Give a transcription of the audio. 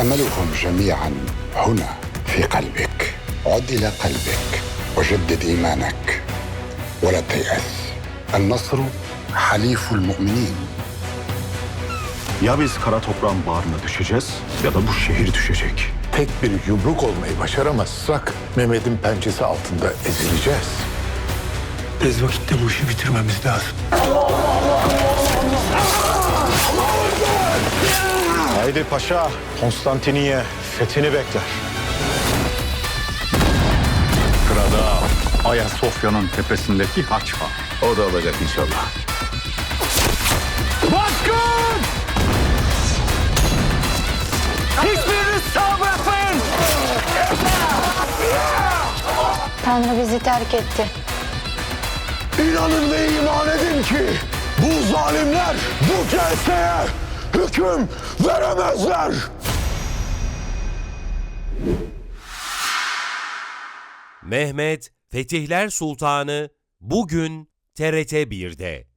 املهم جميعا هنا في قلبك عد الى قلبك وجدد ايمانك ولا تيأس النصر حليف المؤمنين Ya biz kara toprağın bağrına düşeceğiz ya da bu şehir düşecek. Tek bir yumruk olmayı başaramazsak Mehmet'in pençesi altında ezileceğiz. Tez vakitte bu işi bitirmemiz lazım. Haydi paşa, Konstantiniye fethini bekler. Sırada Ayasofya'nın tepesindeki haç var. O da olacak inşallah. Tanrı bizi terk etti. İnanın ve iman edin ki bu zalimler bu kelseye hüküm veremezler. Mehmet Fetihler Sultanı bugün TRT 1'de.